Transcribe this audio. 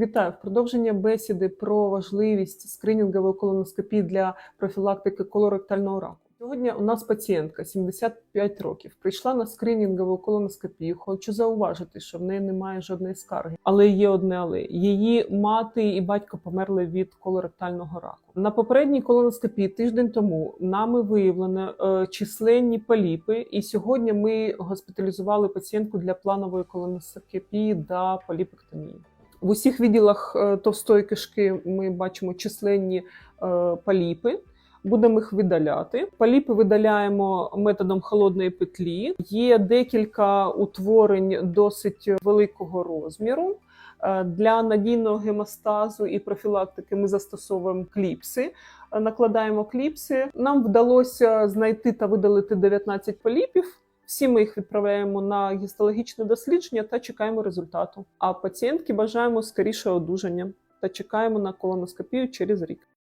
Вітаю в продовження бесіди про важливість скринінгової колоноскопії для профілактики колоректального раку. Сьогодні у нас пацієнтка 75 років. Прийшла на скринінгову колоноскопію. Хочу зауважити, що в неї немає жодної скарги, але є одне але її мати і батько померли від колоректального раку. На попередній колоноскопії тиждень тому нами виявлено е, численні поліпи, і сьогодні ми госпіталізували пацієнтку для планової колоноскопії та поліпектомії. В усіх відділах е, товстої кишки ми бачимо численні е, поліпи. Будемо їх видаляти. Поліпи видаляємо методом холодної петлі. Є декілька утворень досить великого розміру. Е, Для надійного гемостазу і профілактики ми застосовуємо кліпси. Накладаємо кліпси. Нам вдалося знайти та видалити 19 поліпів. Всі ми їх відправляємо на гістологічне дослідження та чекаємо результату. А пацієнтки бажаємо скоріше одужання та чекаємо на колоноскопію через рік.